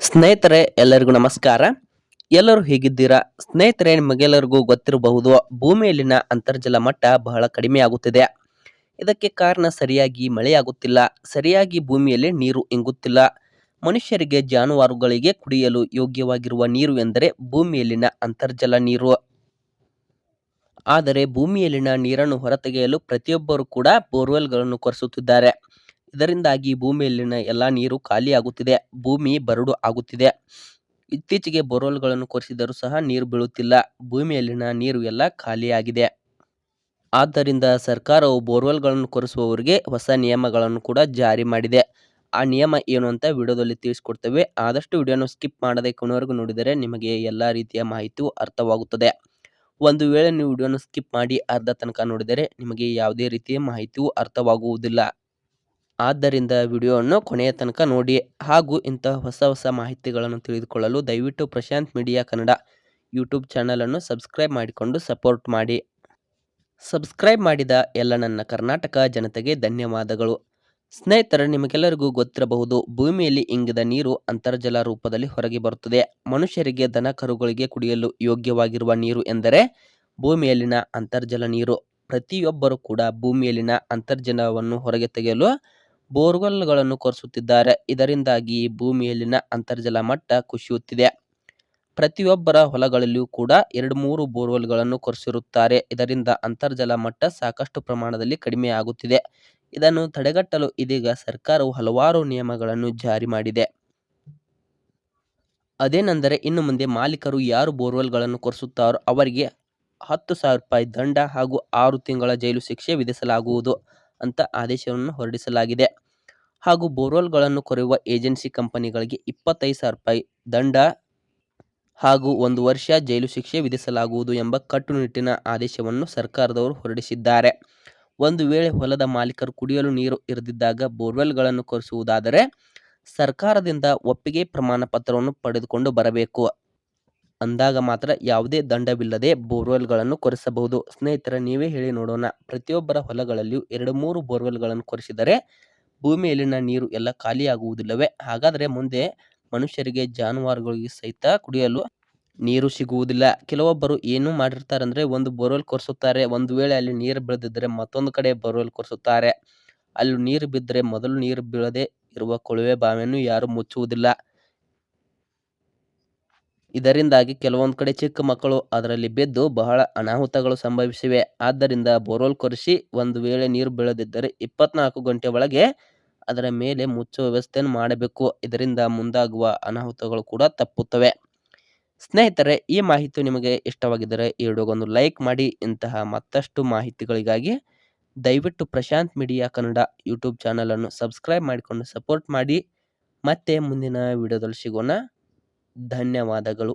ಸ್ನೇಹಿತರೆ, ಎಲ್ಲರಿಗೂ ನಮಸ್ಕಾರ. ಎಲ್ಲರೂ ಹೇಗಿದ್ದೀರಾ? ಸ್ನೇಹಿತರೆ, ನಿಮಗೆಲ್ಲರಿಗೂ ಗೊತ್ತಿರಬಹುದು, ಭೂಮಿಯಲ್ಲಿನ ಅಂತರ್ಜಲ ಮಟ್ಟ ಬಹಳ ಕಡಿಮೆ ಆಗುತ್ತಿದೆ. ಇದಕ್ಕೆ ಕಾರಣ ಸರಿಯಾಗಿ ಮಳೆಯಾಗುತ್ತಿಲ್ಲ. ಸರಿಯಾಗಿ ಭೂಮಿಯಲ್ಲಿ ನೀರು ಇಂಗುತ್ತಿಲ್ಲ. ಮನುಷ್ಯರಿಗೆ, ಜಾನುವಾರುಗಳಿಗೆ ಕುಡಿಯಲು ಯೋಗ್ಯವಾಗಿರುವ ನೀರು ಎಂದರೆ ಭೂಮಿಯಲ್ಲಿನ ಅಂತರ್ಜಲ ನೀರು. ಆದರೆ ಭೂಮಿಯಲ್ಲಿನ ನೀರನ್ನು ಹೊರತೆಗೆಯಲು ಪ್ರತಿಯೊಬ್ಬರು ಕೂಡ ಬೋರ್ವೆಲ್ಗಳನ್ನು ಕೊರೆಸುತ್ತಿದ್ದಾರೆ. ಇದರಿಂದಾಗಿ ಭೂಮಿಯಲ್ಲಿನ ಎಲ್ಲ ನೀರು ಖಾಲಿಯಾಗುತ್ತಿದೆ, ಭೂಮಿ ಬರಡು ಆಗುತ್ತಿದೆ. ಇತ್ತೀಚೆಗೆ ಬೋರ್ವೆಲ್ಗಳನ್ನು ಕೊರೆಸಿದರೂ ಸಹ ನೀರು ಬೀಳುತ್ತಿಲ್ಲ, ಭೂಮಿಯಲ್ಲಿನ ನೀರು ಎಲ್ಲ ಖಾಲಿಯಾಗಿದೆ. ಆದ್ದರಿಂದ ಸರ್ಕಾರವು ಬೋರ್ವೆಲ್ಗಳನ್ನು ಕೊರೆಸುವವರಿಗೆ ಹೊಸ ನಿಯಮಗಳನ್ನು ಕೂಡ ಜಾರಿ ಮಾಡಿದೆ. ಆ ನಿಯಮ ಏನು ಅಂತ ವಿಡಿಯೋದಲ್ಲಿ ತಿಳಿಸ್ಕೊಡ್ತೇವೆ. ಆದಷ್ಟು ವಿಡಿಯೋನ ಸ್ಕಿಪ್ ಮಾಡದೆ ಕೊನೆವರೆಗೂ ನೋಡಿದರೆ ನಿಮಗೆ ಎಲ್ಲ ರೀತಿಯ ಮಾಹಿತಿಯು ಅರ್ಥವಾಗುತ್ತದೆ. ಒಂದು ವೇಳೆ ನೀವು ವಿಡಿಯೋನ ಸ್ಕಿಪ್ ಮಾಡಿ ಅರ್ಧ ತನಕ ನೋಡಿದರೆ ನಿಮಗೆ ಯಾವುದೇ ರೀತಿಯ ಮಾಹಿತಿಯು ಅರ್ಥವಾಗುವುದಿಲ್ಲ. ಆದ್ದರಿಂದ ವಿಡಿಯೋವನ್ನು ಕೊನೆಯ ತನಕ ನೋಡಿ ಹಾಗೂ ಇಂತಹ ಹೊಸ ಹೊಸ ಮಾಹಿತಿಗಳನ್ನು ತಿಳಿದುಕೊಳ್ಳಲು ದಯವಿಟ್ಟು ಪ್ರಶಾಂತ್ ಮೀಡಿಯಾ ಕನ್ನಡ ಯೂಟ್ಯೂಬ್ ಚಾನಲನ್ನು ಸಬ್ಸ್ಕ್ರೈಬ್ ಮಾಡಿಕೊಂಡು ಸಪೋರ್ಟ್ ಮಾಡಿ. ಸಬ್ಸ್ಕ್ರೈಬ್ ಮಾಡಿದ ಎಲ್ಲ ನನ್ನ ಕರ್ನಾಟಕ ಜನತೆಗೆ ಧನ್ಯವಾದಗಳು. ಸ್ನೇಹಿತರೆ, ನಿಮಗೆಲ್ಲರಿಗೂ ಗೊತ್ತಿರಬಹುದು, ಭೂಮಿಯಲ್ಲಿ ಇಂಗಿದ ನೀರು ಅಂತರ್ಜಲ ರೂಪದಲ್ಲಿ ಹೊರಗೆ ಬರುತ್ತದೆ. ಮನುಷ್ಯರಿಗೆ, ದನ ಕರುಗಳಿಗೆ ಕುಡಿಯಲು ಯೋಗ್ಯವಾಗಿರುವ ನೀರು ಎಂದರೆ ಭೂಮಿಯಲ್ಲಿನ ಅಂತರ್ಜಲ ನೀರು. ಪ್ರತಿಯೊಬ್ಬರೂ ಕೂಡ ಭೂಮಿಯಲ್ಲಿನ ಅಂತರ್ಜಲವನ್ನು ಹೊರಗೆ ತೆಗೆಯಲು ಬೋರ್ವೆಲ್ಗಳನ್ನು ಕೊರೆಸುತ್ತಿದ್ದಾರೆ. ಇದರಿಂದಾಗಿ ಭೂಮಿಯಲ್ಲಿನ ಅಂತರ್ಜಲ ಮಟ್ಟ ಕುಸಿಯುತ್ತಿದೆ. ಪ್ರತಿಯೊಬ್ಬರ ಹೊಲಗಳಲ್ಲಿಯೂ ಕೂಡ ಎರಡು ಮೂರು ಬೋರ್ವೆಲ್ಗಳನ್ನು ಕೊರೆಸಿರುತ್ತಾರೆ. ಇದರಿಂದ ಅಂತರ್ಜಲ ಮಟ್ಟ ಸಾಕಷ್ಟು ಪ್ರಮಾಣದಲ್ಲಿ ಕಡಿಮೆಯಾಗುತ್ತಿದೆ ಇದನ್ನು ತಡೆಗಟ್ಟಲು ಇದೀಗ ಸರ್ಕಾರವು ಹಲವಾರು ನಿಯಮಗಳನ್ನು ಜಾರಿ ಮಾಡಿದೆ. ಅದೇನೆಂದರೆ ಇನ್ನು ಮುಂದೆ ಮಾಲೀಕರು ಯಾರು ಬೋರ್ವೆಲ್ಗಳನ್ನು ಕೊರೆಸುತ್ತಾರೋ ಅವರಿಗೆ ಹತ್ತು ಸಾವಿರ ರೂಪಾಯಿ ದಂಡ ಹಾಗೂ ಆರು ತಿಂಗಳ ಜೈಲು ಶಿಕ್ಷೆ ವಿಧಿಸಲಾಗುವುದು. ಅಂತ ಆದೇಶವನ್ನು ಹೊರಡಿಸಲಾಗಿದೆ. ಹಾಗೂ ಬೋರ್ವೆಲ್ಗಳನ್ನು ಕೊರೆಯುವ ಏಜೆನ್ಸಿ ಕಂಪನಿಗಳಿಗೆ ಇಪ್ಪತ್ತೈದು ಸಾವಿರ ರೂಪಾಯಿ ದಂಡ ಹಾಗೂ ಒಂದು ವರ್ಷ ಜೈಲು ಶಿಕ್ಷೆ ವಿಧಿಸಲಾಗುವುದು ಎಂಬ ಕಟ್ಟುನಿಟ್ಟಿನ ಆದೇಶವನ್ನು ಸರ್ಕಾರದವರು ಹೊರಡಿಸಿದ್ದಾರೆ. ಒಂದು ವೇಳೆ ಹೊಲದ ಮಾಲೀಕರು ಕುಡಿಯಲು ನೀರು ಇರದಿದ್ದಾಗ ಬೋರ್ವೆಲ್ಗಳನ್ನು ಕೊರೆಸುವುದಾದರೆ ಸರ್ಕಾರದಿಂದ ಒಪ್ಪಿಗೆ ಪ್ರಮಾಣ ಪತ್ರವನ್ನು ಪಡೆದುಕೊಂಡು ಬರಬೇಕು. ಅಂದಾಗ ಮಾತ್ರ ಯಾವುದೇ ದಂಡವಿಲ್ಲದೆ ಬೋರ್ವೆಲ್ಗಳನ್ನು ಕೊರೆಸಬಹುದು. ಸ್ನೇಹಿತರ, ನೀವೇ ಹೇಳಿ ನೋಡೋಣ. ಪ್ರತಿಯೊಬ್ಬರ ಹೊಲಗಳಲ್ಲಿಯೂ ಎರಡು ಮೂರು ಬೋರ್ವೆಲ್ಗಳನ್ನು ಕೊರೆಸಿದರೆ ಭೂಮಿಯಲ್ಲಿನ ನೀರು ಎಲ್ಲ ಖಾಲಿಯಾಗುವುದಿಲ್ಲವೇ? ಹಾಗಾದರೆ ಮುಂದೆ ಮನುಷ್ಯರಿಗೆ ಜಾನುವಾರುಗಳಿಗೆ ಸಹಿತ ಕುಡಿಯಲು ನೀರು ಸಿಗುವುದಿಲ್ಲ. ಕೆಲವೊಬ್ಬರು ಏನು ಮಾಡಿರ್ತಾರೆ ಅಂದರೆ ಒಂದು ಬೋರ್ವೆಲ್ ಕೊರೆಸುತ್ತಾರೆ. ಒಂದು ವೇಳೆ ಅಲ್ಲಿ ನೀರು ಬೀಳದಿದ್ದರೆ ಮತ್ತೊಂದು ಕಡೆ ಬೋರ್ವೆಲ್ ಕೊರೆಸುತ್ತಾರೆ. ಅಲ್ಲಿ ನೀರು ಬಿದ್ದರೆ ಮೊದಲು ನೀರು ಬೀಳದೆ ಇರುವ ಕೊಳವೆ ಬಾವಿಯನ್ನು ಯಾರು ಮುಚ್ಚುವುದಿಲ್ಲ. ಇದರಿಂದಾಗಿ ಕೆಲವೊಂದು ಕಡೆ ಚಿಕ್ಕ ಮಕ್ಕಳು ಅದರಲ್ಲಿ ಬಿದ್ದು ಬಹಳ ಅನಾಹುತಗಳು ಸಂಭವಿಸಿವೆ. ಆದ್ದರಿಂದ ಬೋರ್ವೆಲ್ ಕೊರೆಸಿ ಒಂದು ವೇಳೆ ನೀರು ಬೀಳದಿದ್ದರೆ ಇಪ್ಪತ್ನಾಲ್ಕು ಗಂಟೆ ಒಳಗೆ ಅದರ ಮೇಲೆ ಮುಚ್ಚುವ ವ್ಯವಸ್ಥೆಯನ್ನು ಮಾಡಬೇಕು. ಇದರಿಂದ ಮುಂದಾಗುವ ಅನಾಹುತಗಳು ಕೂಡ ತಪ್ಪುತ್ತವೆ. ಸ್ನೇಹಿತರೆ, ಈ ಮಾಹಿತಿ ನಿಮಗೆ ಇಷ್ಟವಾಗಿದ್ದರೆ ಈ ವಿಡಿಯೋಗೊಂದು ಲೈಕ್ ಮಾಡಿ. ಇಂತಹ ಮತ್ತಷ್ಟು ಮಾಹಿತಿಗಳಿಗಾಗಿ ದಯವಿಟ್ಟು ಪ್ರಶಾಂತ್ ಮೀಡಿಯಾ ಕನ್ನಡ ಯೂಟ್ಯೂಬ್ ಚಾನಲನ್ನು ಸಬ್ಸ್ಕ್ರೈಬ್ ಮಾಡಿಕೊಂಡು ಸಪೋರ್ಟ್ ಮಾಡಿ. ಮತ್ತೆ ಮುಂದಿನ ವಿಡಿಯೋದಲ್ಲಿ ಸಿಗೋಣ. ಧನ್ಯವಾದಗಳು.